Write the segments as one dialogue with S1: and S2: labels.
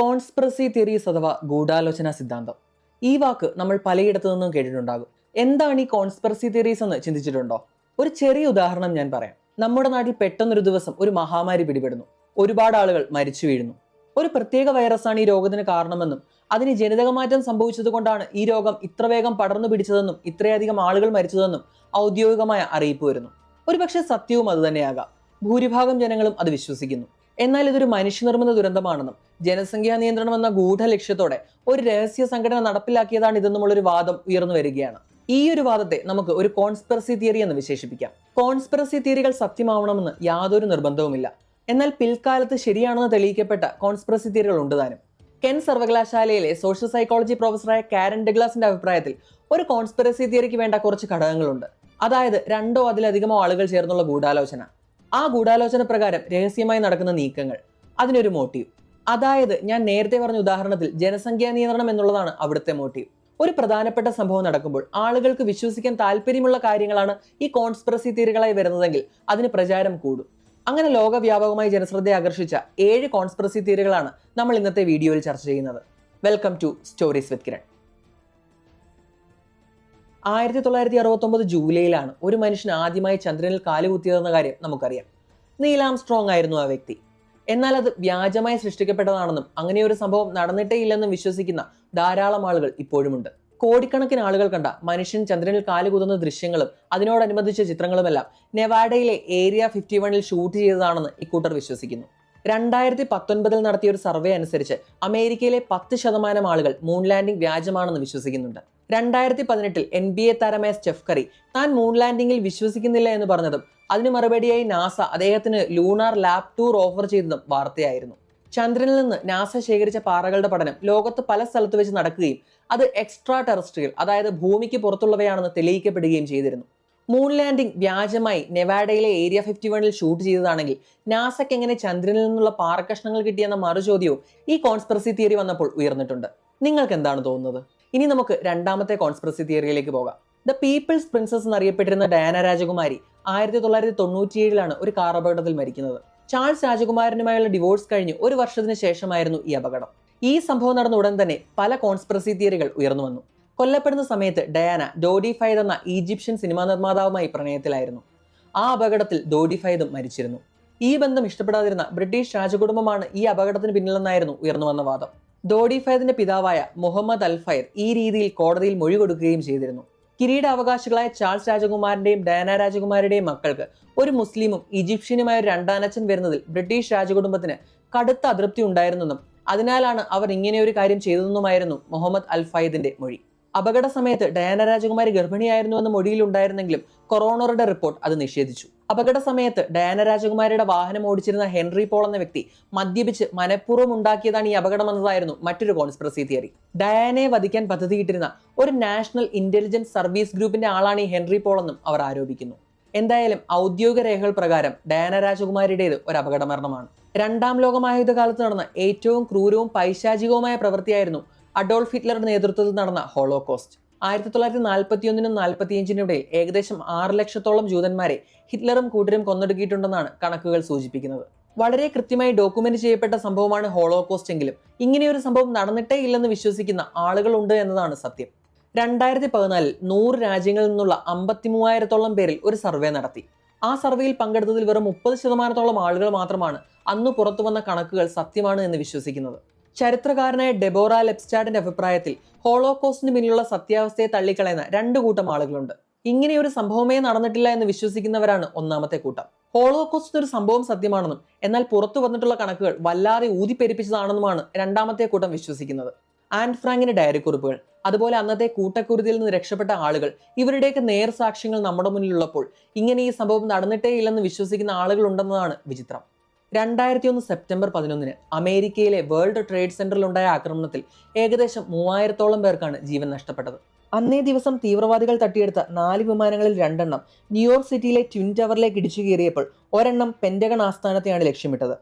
S1: Conspiracy theories അഥവാ ഗൂഢാലോചന സിദ്ധാന്തം ഈ വാക്ക് നമ്മൾ പലയിടത്തു നിന്നും കേട്ടിട്ടുണ്ടാകും എന്താണ് ഈ കോൺസ്പിറസി തിയറീസ് എന്ന് ചിന്തിച്ചിട്ടുണ്ടോ ഒരു ചെറിയ ഉദാഹരണം ഞാൻ പറയാം നമ്മുടെ നാട്ടിൽ പെട്ടെന്നൊരു ദിവസം ഒരു മഹാമാരി പിടിപെടുന്നു ഒരുപാട് ആളുകൾ മരിച്ചു വീഴുന്നു ഒരു പ്രത്യേക വൈറസാണ് ഈ രോഗത്തിന് കാരണമെന്നും അതിന് മാറ്റം സംഭവിച്ചതുകൊണ്ടാണ് ഈ രോഗം ഇത്ര വേഗം പടർന്നു പിടിച്ചതെന്നും ഇത്രയധികം ആളുകൾ മരിച്ചതെന്നും ഔദ്യോഗികമായ അറിയിപ്പ് വരുന്നു ഒരുപക്ഷെ സത്യവും അതുതന്നെയാകാം ഭൂരിഭാഗം ജനങ്ങളും അത് വിശ്വസിക്കുന്നു എന്നാൽ ഇതൊരു മനുഷ്യനിർമ്മിത ദുരന്തമാണെന്നും ജനസംഖ്യാ നിയന്ത്രണം എന്ന ഗൂഢ ലക്ഷ്യത്തോടെ ഒരു രഹസ്യ സംഘടന നടപ്പിലാക്കിയതാണ് ഇതെന്നുമുള്ളൊരു വാദം ഉയർന്നു വരികയാണ് ഈ ഒരു വാദത്തെ നമുക്ക് ഒരു കോൺസ്പെറസി തിയറി എന്ന് വിശേഷിപ്പിക്കാം കോൺസ്പെറസി തിയറികൾ സത്യമാവണമെന്ന് യാതൊരു നിർബന്ധവുമില്ല എന്നാൽ പിൽക്കാലത്ത് ശരിയാണെന്ന് തെളിയിക്കപ്പെട്ട കോൺസ്പെറസി തിയറികൾ ഉണ്ട് താനും കെൻ സർവകലാശാലയിലെ സോഷ്യൽ സൈക്കോളജി പ്രൊഫസറായ കാരൻ ഡെഗ്ലാസിന്റെ അഭിപ്രായത്തിൽ ഒരു കോൺസ്പെറസി തിയറിക്ക് വേണ്ട കുറച്ച് ഘടകങ്ങളുണ്ട് അതായത് രണ്ടോ അതിലധികമോ ആളുകൾ ചേർന്നുള്ള ഗൂഢാലോചന ആ ഗൂഢാലോചന പ്രകാരം രഹസ്യമായി നടക്കുന്ന നീക്കങ്ങൾ അതിനൊരു മോട്ടീവ് അതായത് ഞാൻ നേരത്തെ പറഞ്ഞ ഉദാഹരണത്തിൽ ജനസംഖ്യാ നിയന്ത്രണം എന്നുള്ളതാണ് അവിടുത്തെ മോട്ടീവ് ഒരു പ്രധാനപ്പെട്ട സംഭവം നടക്കുമ്പോൾ ആളുകൾക്ക് വിശ്വസിക്കാൻ താല്പര്യമുള്ള കാര്യങ്ങളാണ് ഈ കോൺസ്പിറസി തീരുകളായി വരുന്നതെങ്കിൽ അതിന് പ്രചാരം കൂടും അങ്ങനെ ലോകവ്യാപകമായി ജനശ്രദ്ധയെ ആകർഷിച്ച ഏഴ് കോൺസ്പിറസി തീരുകളാണ് നമ്മൾ ഇന്നത്തെ വീഡിയോയിൽ ചർച്ച ചെയ്യുന്നത് welcome to stories with Kiran ആയിരത്തി തൊള്ളായിരത്തി അറുപത്തൊമ്പത് ജൂലൈയിലാണ് ഒരു മനുഷ്യൻ ആദ്യമായി ചന്ദ്രനിൽ കാലുകുത്തിയതെന്ന കാര്യം നമുക്കറിയാം നീലാം സ്ട്രോങ് ആയിരുന്നു ആ വ്യക്തി എന്നാൽ അത് വ്യാജമായി സൃഷ്ടിക്കപ്പെട്ടതാണെന്നും അങ്ങനെ ഒരു സംഭവം നടന്നിട്ടേ ഇല്ലെന്നും വിശ്വസിക്കുന്ന ധാരാളം ആളുകൾ ഇപ്പോഴുമുണ്ട് കോടിക്കണക്കിന് ആളുകൾ കണ്ട മനുഷ്യൻ ചന്ദ്രനിൽ കാലുകുത്തുന്ന ദൃശ്യങ്ങളും അതിനോടനുബന്ധിച്ച ചിത്രങ്ങളുമെല്ലാം നെവാഡയിലെ ഏരിയ ഫിഫ്റ്റി വണ്ണിൽ ഷൂട്ട് ചെയ്തതാണെന്ന് ഇക്കൂട്ടർ വിശ്വസിക്കുന്നു രണ്ടായിരത്തി പത്തൊൻപതിൽ നടത്തിയ ഒരു സർവേ അനുസരിച്ച് അമേരിക്കയിലെ പത്ത് ശതമാനം ആളുകൾ മൂൺ ലാൻഡിംഗ് വ്യാജമാണെന്ന് വിശ്വസിക്കുന്നുണ്ട് രണ്ടായിരത്തി പതിനെട്ടിൽ എൻ ബി എ താരമായ സ്റ്റെഫ് കറി താൻ മൂൺ ലാൻഡിംഗിൽ വിശ്വസിക്കുന്നില്ല എന്ന് പറഞ്ഞതും അതിന് മറുപടിയായി നാസ അദ്ദേഹത്തിന് ലൂണാർ ലാബ് ടൂർ ഓഫർ ചെയ്തതും വാർത്തയായിരുന്നു ചന്ദ്രനിൽ നിന്ന് നാസ ശേഖരിച്ച പാറകളുടെ പഠനം ലോകത്ത് പല സ്ഥലത്ത് വെച്ച് നടക്കുകയും അത് എക്സ്ട്രാ ടെറസ്ട്രിയൽ അതായത് ഭൂമിക്ക് പുറത്തുള്ളവയാണെന്ന് തെളിയിക്കപ്പെടുകയും ചെയ്തിരുന്നു മൂൺ ലാൻഡിംഗ് വ്യാജമായി നെവാഡയിലെ ഏരിയ ഫിഫ്റ്റി വണ്ണിൽ ഷൂട്ട് ചെയ്തതാണെങ്കിൽ നാസയ്ക്ക് എങ്ങനെ ചന്ദ്രനിൽ നിന്നുള്ള പാറക്കഷ്ണങ്ങൾ കിട്ടിയെന്ന മറുചോദ്യവും ഈ കോൺസ്പെറസി തിയറി വന്നപ്പോൾ ഉയർന്നിട്ടുണ്ട് നിങ്ങൾക്ക് എന്താണ് തോന്നുന്നത് ഇനി നമുക്ക് രണ്ടാമത്തെ കോൺസ്പിറസി തിയറിയിലേക്ക് പോകാം ദ പീപ്പിൾസ് പ്രിൻസസ് എന്നറിയപ്പെട്ടിരുന്ന ഡയാന രാജകുമാരി ആയിരത്തി തൊള്ളായിരത്തി തൊണ്ണൂറ്റിയേഴിലാണ് ഒരു കാർ അപകടത്തിൽ മരിക്കുന്നത് ചാൾസ് രാജകുമാരനുമായുള്ള ഡിവോഴ്സ് കഴിഞ്ഞ് ഒരു വർഷത്തിന് ശേഷമായിരുന്നു ഈ അപകടം ഈ സംഭവം നടന്ന ഉടൻ തന്നെ പല കോൺസ്പിറസി തിയറികൾ ഉയർന്നു വന്നു കൊല്ലപ്പെടുന്ന സമയത്ത് ഡയാന ഡോഡി ഫൈദ് എന്ന ഈജിപ്ഷ്യൻ സിനിമാ നിർമ്മാതാവുമായി പ്രണയത്തിലായിരുന്നു ആ അപകടത്തിൽ ഡോഡി ഫൈദും മരിച്ചിരുന്നു ഈ ബന്ധം ഇഷ്ടപ്പെടാതിരുന്ന ബ്രിട്ടീഷ് രാജകുടുംബമാണ് ഈ അപകടത്തിന് പിന്നിലെന്നായിരുന്നു ഉയർന്നു വന്ന വാദം ദോഡി ഫയദിന്റെ പിതാവായ മുഹമ്മദ് അൽഫയർ ഈ രീതിയിൽ കോടതിയിൽ മൊഴി കൊടുക്കുകയും ചെയ്തിരുന്നു കിരീടാവകാശികളായ ചാൾസ് രാജകുമാരന്റെയും ഡയാന രാജകുമാരുടെയും മക്കൾക്ക് ഒരു മുസ്ലിമും ഈജിപ്ഷ്യനുമായ ഒരു രണ്ടാനച്ഛൻ വരുന്നതിൽ ബ്രിട്ടീഷ് രാജകുടുംബത്തിന് കടുത്ത അതൃപ്തി ഉണ്ടായിരുന്നെന്നും അതിനാലാണ് അവർ ഇങ്ങനെ ഒരു കാര്യം ചെയ്തതെന്നുമായിരുന്നു മുഹമ്മദ് അൽ അൽഫയദിന്റെ മൊഴി അപകട സമയത്ത് ഡയാന രാജകുമാരി ഗർഭിണിയായിരുന്നു എന്ന മൊഴിയിലുണ്ടായിരുന്നെങ്കിലും കൊറോണറുടെ റിപ്പോർട്ട് അത് നിഷേധിച്ചു അപകട സമയത്ത് ഡയാന രാജകുമാരിയുടെ വാഹനം ഓടിച്ചിരുന്ന ഹെൻറി പോൾ എന്ന വ്യക്തി മദ്യപിച്ച് മനഃപൂർവ്വം ഉണ്ടാക്കിയതാണ് ഈ അപകടമെന്നതായിരുന്നു മറ്റൊരു കോൺസ്പിറസി തിയറി ഡയാനയെ വധിക്കാൻ പദ്ധതിയിട്ടിരുന്ന ഒരു നാഷണൽ ഇന്റലിജൻസ് സർവീസ് ഗ്രൂപ്പിന്റെ ആളാണ് ഈ ഹെൻറി പോൾ എന്നും അവർ ആരോപിക്കുന്നു എന്തായാലും ഔദ്യോഗിക രേഖകൾ പ്രകാരം ഡയാന രാജകുമാരിയുടേത് ഒരു അപകടമരണമാണ് രണ്ടാം ലോകമഹായുദ്ധകാലത്ത് നടന്ന ഏറ്റവും ക്രൂരവും പൈശാചികവുമായ പ്രവൃത്തിയായിരുന്നു അഡോൾഫ് ഹിറ്റ്ലറുടെ നേതൃത്വത്തിൽ നടന്ന ഹോളോകോസ്റ്റ് ആയിരത്തി തൊള്ളായിരത്തി നാൽപ്പത്തി ഒന്നിനും നാൽപ്പത്തിയഞ്ചിനും ഇടയിൽ ഏകദേശം ആറ് ലക്ഷത്തോളം ജൂതന്മാരെ ഹിറ്റ്ലറും കൂട്ടരും കൊന്നൊടുക്കിയിട്ടുണ്ടെന്നാണ് കണക്കുകൾ സൂചിപ്പിക്കുന്നത് വളരെ കൃത്യമായി ഡോക്യുമെന്റ് ചെയ്യപ്പെട്ട സംഭവമാണ് ഹോളോകോസ്റ്റ് എങ്കിലും ഇങ്ങനെയൊരു സംഭവം നടന്നിട്ടേ ഇല്ലെന്ന് വിശ്വസിക്കുന്ന ആളുകളുണ്ട് എന്നതാണ് സത്യം രണ്ടായിരത്തി പതിനാലിൽ നൂറ് രാജ്യങ്ങളിൽ നിന്നുള്ള അമ്പത്തി മൂവായിരത്തോളം പേരിൽ ഒരു സർവേ നടത്തി ആ സർവേയിൽ പങ്കെടുത്തതിൽ വെറും മുപ്പത് ശതമാനത്തോളം ആളുകൾ മാത്രമാണ് അന്ന് പുറത്തു വന്ന കണക്കുകൾ സത്യമാണ് എന്ന് വിശ്വസിക്കുന്നത് ചരിത്രകാരനായ ഡെബോറ ലെപ്സ്റ്റാഡിന്റെ അഭിപ്രായത്തിൽ ഹോളോകോസ്റ്റിന് പിന്നിലുള്ള സത്യാവസ്ഥയെ തള്ളിക്കളയുന്ന രണ്ട് കൂട്ടം ആളുകളുണ്ട് ഇങ്ങനെ ഒരു സംഭവമേ നടന്നിട്ടില്ല എന്ന് വിശ്വസിക്കുന്നവരാണ് ഒന്നാമത്തെ കൂട്ടം ഹോളോകോസ്റ്റ് ഒരു സംഭവം സത്യമാണെന്നും എന്നാൽ പുറത്തു വന്നിട്ടുള്ള കണക്കുകൾ വല്ലാതെ ഊതിപ്പെരിപ്പിച്ചതാണെന്നുമാണ് രണ്ടാമത്തെ കൂട്ടം വിശ്വസിക്കുന്നത് ആൻഡ് ഫ്രാങ്കിന്റെ ഡയറി കുറിപ്പുകൾ അതുപോലെ അന്നത്തെ കൂട്ടക്കുരുതിയിൽ നിന്ന് രക്ഷപ്പെട്ട ആളുകൾ ഇവരുടെയൊക്കെ നേർ സാക്ഷ്യങ്ങൾ നമ്മുടെ മുന്നിലുള്ളപ്പോൾ ഇങ്ങനെ ഈ സംഭവം നടന്നിട്ടേ ഇല്ലെന്ന് വിശ്വസിക്കുന്ന ആളുകളുണ്ടെന്നതാണ് വിചിത്രം രണ്ടായിരത്തി ഒന്ന് സെപ്റ്റംബർ പതിനൊന്നിന് അമേരിക്കയിലെ വേൾഡ് ട്രേഡ് സെന്ററിലുണ്ടായ ആക്രമണത്തിൽ ഏകദേശം മൂവായിരത്തോളം പേർക്കാണ് ജീവൻ നഷ്ടപ്പെട്ടത് അന്നേ ദിവസം തീവ്രവാദികൾ തട്ടിയെടുത്ത നാല് വിമാനങ്ങളിൽ രണ്ടെണ്ണം ന്യൂയോർക്ക് സിറ്റിയിലെ ട്വിൻ ടവറിലേക്ക് ഇടിച്ചു കയറിയപ്പോൾ ഒരെണ്ണം പെൻറ്റഗൺ ആസ്ഥാനത്തെയാണ് ലക്ഷ്യമിട്ടത്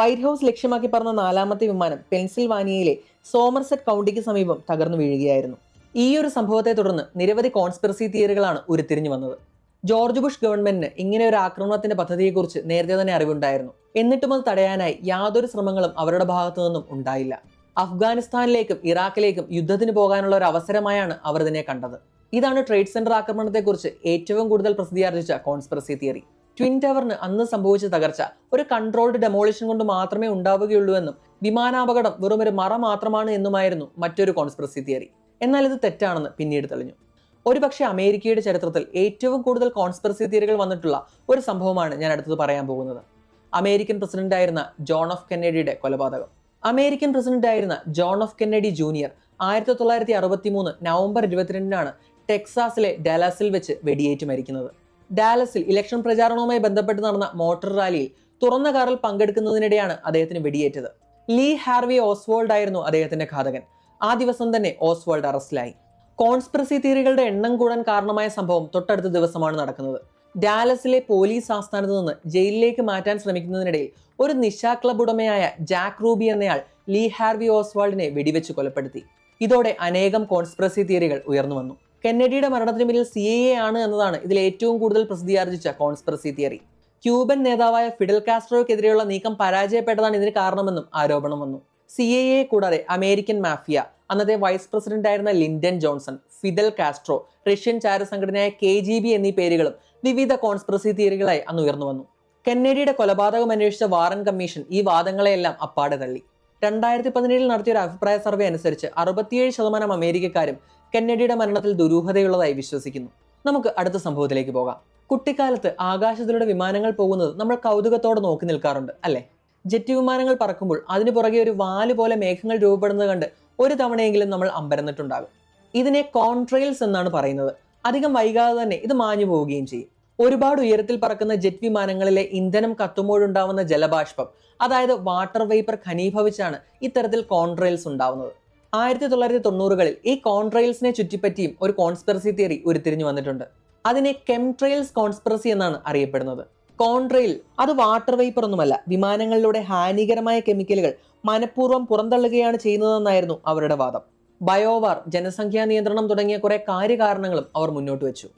S1: വൈറ്റ് ഹൗസ് ലക്ഷ്യമാക്കി പറഞ്ഞ നാലാമത്തെ വിമാനം പെൻസിൽവാനിയയിലെ സോമർസെറ്റ് കൗണ്ടിക്ക് സമീപം തകർന്നു വീഴുകയായിരുന്നു ഈ ഒരു സംഭവത്തെ തുടർന്ന് നിരവധി കോൺസ്പിറസി തിയറികളാണ് ഉരുത്തിരിഞ്ഞു വന്നത് ജോർജ് ബുഷ് ഗവൺമെന്റിന് ഇങ്ങനെ ഒരു ആക്രമണത്തിന്റെ പദ്ധതിയെക്കുറിച്ച് നേരത്തെ തന്നെ അറിവുണ്ടായിരുന്നു എന്നിട്ടും അത് തടയാനായി യാതൊരു ശ്രമങ്ങളും അവരുടെ ഭാഗത്തു നിന്നും ഉണ്ടായില്ല അഫ്ഗാനിസ്ഥാനിലേക്കും ഇറാഖിലേക്കും യുദ്ധത്തിന് പോകാനുള്ള ഒരു അവസരമായാണ് അവർ ഇതിനെ കണ്ടത് ഇതാണ് ട്രേഡ് സെന്റർ ആക്രമണത്തെക്കുറിച്ച് ഏറ്റവും കൂടുതൽ പ്രസിദ്ധീകരിച്ച കോൺസ്പിറസി തിയറി ട്വിൻ ടവറിന് അന്ന് സംഭവിച്ച തകർച്ച ഒരു കൺട്രോൾഡ് ഡെമോളിഷൻ കൊണ്ട് മാത്രമേ ഉണ്ടാവുകയുള്ളൂ എന്നും വിമാനാപകടം വെറുമൊരു മറ മാത്രമാണ് എന്നുമായിരുന്നു മറ്റൊരു കോൺസ്പിറസി തിയറി എന്നാൽ ഇത് തെറ്റാണെന്ന് പിന്നീട് തെളിഞ്ഞു ഒരുപക്ഷെ അമേരിക്കയുടെ ചരിത്രത്തിൽ ഏറ്റവും കൂടുതൽ കോൺസ്പെറസി തിയറികൾ വന്നിട്ടുള്ള ഒരു സംഭവമാണ് ഞാൻ അടുത്തത് പറയാൻ പോകുന്നത് അമേരിക്കൻ പ്രസിഡന്റായിരുന്ന ജോൺ ഓഫ് കെന്നഡിയുടെ കൊലപാതകം അമേരിക്കൻ പ്രസിഡന്റായിരുന്ന ജോൺ ഓഫ് കെന്നഡി ജൂനിയർ ആയിരത്തി തൊള്ളായിരത്തി അറുപത്തി മൂന്ന് നവംബർ ഇരുപത്തിരണ്ടിനാണ് ടെക്സാസിലെ ഡാലാസിൽ വെച്ച് വെടിയേറ്റ് മരിക്കുന്നത് ഡാലസിൽ ഇലക്ഷൻ പ്രചാരണവുമായി ബന്ധപ്പെട്ട് നടന്ന മോട്ടോർ റാലിയിൽ തുറന്ന കാറിൽ പങ്കെടുക്കുന്നതിനിടെയാണ് അദ്ദേഹത്തിന് വെടിയേറ്റത് ലീ ഹാർവി ഓസ്വോൾഡ് ആയിരുന്നു അദ്ദേഹത്തിന്റെ ഘാതകൻ ആ ദിവസം തന്നെ ഓസ്വോൾഡ് അറസ്റ്റിലായി കോൺസ്പിറസി തിയറികളുടെ എണ്ണം കൂടാൻ കാരണമായ സംഭവം തൊട്ടടുത്ത ദിവസമാണ് നടക്കുന്നത് ഡാലസിലെ പോലീസ് ആസ്ഥാനത്ത് നിന്ന് ജയിലിലേക്ക് മാറ്റാൻ ശ്രമിക്കുന്നതിനിടയിൽ ഒരു നിശാ ക്ലബ് ഉടമയായ ജാക്ക് റൂബി എന്നയാൾ ലീ ഹാർവി ഓസ്വാൾഡിനെ വെടിവെച്ച് കൊലപ്പെടുത്തി ഇതോടെ അനേകം കോൺസ്പിറസി തിയറികൾ ഉയർന്നു വന്നു കെന്നഡിയുടെ മരണത്തിന് പിന്നിൽ സി എ ആണ് എന്നതാണ് ഇതിൽ ഏറ്റവും കൂടുതൽ പ്രസിദ്ധീകരിച്ച കോൺസ്പിറസി തിയറി ക്യൂബൻ നേതാവായ ഫിഡൽ കാസ്ട്രോയ്ക്കെതിരെയുള്ള നീക്കം പരാജയപ്പെട്ടതാണ് ഇതിന് കാരണമെന്നും ആരോപണം വന്നു സി എ എ കൂടാതെ അമേരിക്കൻ മാഫിയ അന്നത്തെ വൈസ് പ്രസിഡന്റ് ആയിരുന്ന Lyndon Johnson Fidel Castro Russian ചാര സംഘടനയായ കെ ജി ബി എന്നീ പേരുകളും വിവിധ കോൺസ്പിറസി തിയറികളായി അന്ന് ഉയർന്നു വന്നു കെന്നഡിയുടെ കൊലപാതകം അന്വേഷിച്ച വാറൻ കമ്മീഷൻ ഈ വാദങ്ങളെയെല്ലാം അപ്പാടെ തള്ളി രണ്ടായിരത്തി പതിനേഴിൽ നടത്തിയ ഒരു അഭിപ്രായ സർവേ അനുസരിച്ച് അറുപത്തിയേഴ് ശതമാനം അമേരിക്കക്കാരും കെന്നഡിയുടെ മരണത്തിൽ ദുരൂഹതയുള്ളതായി വിശ്വസിക്കുന്നു നമുക്ക് അടുത്ത സംഭവത്തിലേക്ക് പോകാം കുട്ടിക്കാലത്ത് ആകാശത്തിലൂടെ വിമാനങ്ങൾ പോകുന്നത് നമ്മൾ കൗതുകത്തോടെ നോക്കി നിൽക്കാറുണ്ട് അല്ലേ ജെറ്റ് വിമാനങ്ങൾ പറക്കുമ്പോൾ അതിനു പുറകെ ഒരു വാല് പോലെ മേഘങ്ങൾ രൂപപ്പെടുന്നത് കണ്ട് ഒരു തവണയെങ്കിലും നമ്മൾ അമ്പരന്നിട്ടുണ്ടാകും ഇതിനെ കോൺട്രെയിൽസ് എന്നാണ് പറയുന്നത് അധികം വൈകാതെ തന്നെ ഇത് മാഞ്ഞു പോവുകയും ചെയ്യും ഒരുപാട് ഉയരത്തിൽ പറക്കുന്ന ജെറ്റ് വിമാനങ്ങളിലെ ഇന്ധനം കത്തുമ്പോഴുണ്ടാവുന്ന ജലബാഷ്പം അതായത് വാട്ടർ വേപ്പർ ഖനീഭവിച്ചാണ് ഇത്തരത്തിൽ കോൺട്രെയിൽസ് ഉണ്ടാവുന്നത് ആയിരത്തി തൊള്ളായിരത്തി തൊണ്ണൂറുകളിൽ ഈ കോൺട്രെയിൽസിനെ ചുറ്റിപ്പറ്റിയും ഒരു കോൺസ്പിറസി തിയറി ഉരുത്തിരിഞ്ഞു വന്നിട്ടുണ്ട് അതിനെ കെംട്രെയിൽസ് കോൺസ്പിറസി എന്നാണ് അറിയപ്പെടുന്നത് കോൺട്രയിൽ അത് വാട്ടർ വേപ്പർ ഒന്നുമല്ല വിമാനങ്ങളിലൂടെ ഹാനികരമായ കെമിക്കലുകൾ മനഃപൂർവ്വം പുറന്തള്ളുകയാണ് ചെയ്യുന്നതെന്നായിരുന്നു അവരുടെ വാദം ബയോവാർ ജനസംഖ്യാ നിയന്ത്രണം തുടങ്ങിയ കുറെ കാര്യകാരണങ്ങളും അവർ മുന്നോട്ട് വെച്ചു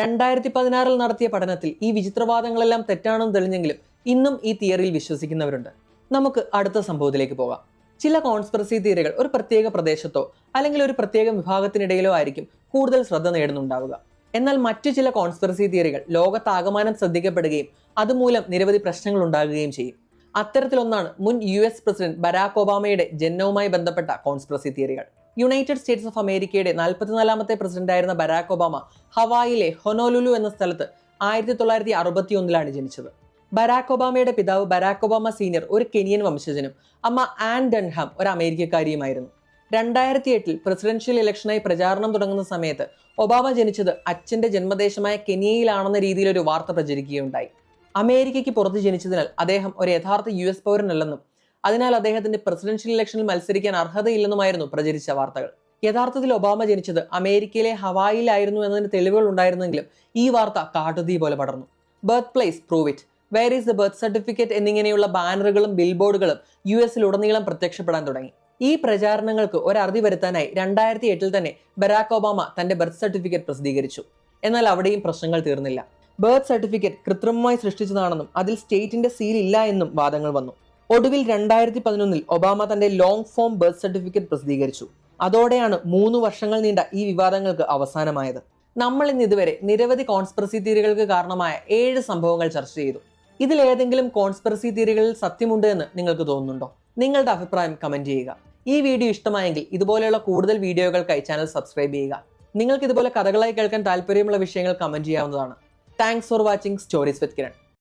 S1: രണ്ടായിരത്തി പതിനാറിൽ നടത്തിയ പഠനത്തിൽ ഈ വിചിത്രവാദങ്ങളെല്ലാം തെറ്റാണെന്ന് തെളിഞ്ഞെങ്കിലും ഇന്നും ഈ തിയറിയിൽ വിശ്വസിക്കുന്നവരുണ്ട് നമുക്ക് അടുത്ത സംഭവത്തിലേക്ക് പോകാം ചില കോൺസ്പിറസി തിയറികൾ ഒരു പ്രത്യേക പ്രദേശത്തോ അല്ലെങ്കിൽ ഒരു പ്രത്യേക വിഭാഗത്തിനിടയിലോ ആയിരിക്കും കൂടുതൽ ശ്രദ്ധ നേടുന്നുണ്ടാവുക എന്നാൽ മറ്റു ചില കോൺസ്പിറസി തിയറികൾ ലോകത്താകമാനം ശ്രദ്ധിക്കപ്പെടുകയും അതുമൂലം നിരവധി പ്രശ്നങ്ങൾ ഉണ്ടാകുകയും ചെയ്യും അത്തരത്തിലൊന്നാണ് മുൻ യു എസ് പ്രസിഡന്റ് ബരാക് ഒബാമയുടെ ജന്മവുമായി ബന്ധപ്പെട്ട കോൺസ്പ്രസി തിയറികൾ യുണൈറ്റഡ് സ്റ്റേറ്റ്സ് ഓഫ് അമേരിക്കയുടെ നാൽപ്പത്തിനാലാമത്തെ പ്രസിഡന്റായിരുന്ന ബരാക് ഒബാമ ഹവായിലെ ഹൊനോലുലു എന്ന സ്ഥലത്ത് ആയിരത്തി തൊള്ളായിരത്തി അറുപത്തി ഒന്നിലാണ് ജനിച്ചത് ബരാക് ഒബാമയുടെ പിതാവ് ബരാക് ഒബാമ സീനിയർ ഒരു കെനിയൻ വംശജനും അമ്മ ആൻ ഡൺഹാം ഒരു അമേരിക്കക്കാരിയുമായിരുന്നു രണ്ടായിരത്തി എട്ടിൽ പ്രസിഡൻഷ്യൽ ഇലക്ഷനായി പ്രചാരണം തുടങ്ങുന്ന സമയത്ത് ഒബാമ ജനിച്ചത് അച്ഛന്റെ ജന്മദേശമായ കെനിയയിലാണെന്ന രീതിയിലൊരു വാർത്ത പ്രചരിക്കുകയുണ്ടായി അമേരിക്കയ്ക്ക് പുറത്ത് ജനിച്ചതിനാൽ അദ്ദേഹം ഒരു യഥാർത്ഥ യു എസ് പൗരനല്ലെന്നും അതിനാൽ അദ്ദേഹത്തിന്റെ പ്രസിഡൻഷ്യൽ ഇലക്ഷനിൽ മത്സരിക്കാൻ അർഹതയില്ലെന്നുമായിരുന്നു പ്രചരിച്ച വാർത്തകൾ യഥാർത്ഥത്തിൽ ഒബാമ ജനിച്ചത് അമേരിക്കയിലെ ഹവായിലായിരുന്നു എന്നതിന് തെളിവുകൾ ഉണ്ടായിരുന്നെങ്കിലും ഈ വാർത്ത കാട്ടുതീ പോലെ പടർന്നു birth place prove it where is the birth certificate എന്നിങ്ങനെയുള്ള ബാനറുകളും ബിൽബോർഡുകളും യു എസിലുടനീളം പ്രത്യക്ഷപ്പെടാൻ തുടങ്ങി ഈ പ്രചാരണങ്ങൾക്ക് ഒരറുതി വരുത്താനായി രണ്ടായിരത്തി എട്ടിൽ തന്നെ ബരാക് ഒബാമ തന്റെ ബർത്ത് സർട്ടിഫിക്കറ്റ് പ്രസിദ്ധീകരിച്ചു എന്നാൽ അവിടെയും പ്രശ്നങ്ങൾ തീർന്നില്ല ബർത്ത് സർട്ടിഫിക്കറ്റ് കൃത്രിമമായി സൃഷ്ടിച്ചതാണെന്നും അതിൽ സ്റ്റേറ്റിന്റെ സീൽ ഇല്ല എന്നും വാദങ്ങൾ വന്നു ഒടുവിൽ രണ്ടായിരത്തി പതിനൊന്നിൽ ഒബാമ തന്റെ ലോങ് ഫോം ബർത്ത് സർട്ടിഫിക്കറ്റ് പ്രസിദ്ധീകരിച്ചു അതോടെയാണ് മൂന്ന് വർഷങ്ങൾ നീണ്ട ഈ വിവാദങ്ങൾക്ക് അവസാനമായത് നമ്മൾ ഇന്ന് ഇതുവരെ നിരവധി കോൺസ്പെറസി തിയറികൾക്ക് കാരണമായ ഏഴ് സംഭവങ്ങൾ ചർച്ച ചെയ്തു ഇതിൽ ഏതെങ്കിലും കോൺസ്പിറസി തിയറികളിൽ സത്യമുണ്ട് എന്ന് നിങ്ങൾക്ക് തോന്നുന്നുണ്ടോ നിങ്ങളുടെ അഭിപ്രായം കമന്റ് ചെയ്യുക ഈ വീഡിയോ ഇഷ്ടമായെങ്കിൽ ഇതുപോലെയുള്ള കൂടുതൽ വീഡിയോകൾക്കായി ചാനൽ സബ്സ്ക്രൈബ് ചെയ്യുക നിങ്ങൾക്ക് ഇതുപോലെ കഥകളായി കേൾക്കാൻ താല്പര്യമുള്ള വിഷയങ്ങൾ കമന്റ് ചെയ്യാവുന്നതാണ് Thanks for watching Stories with Kiran.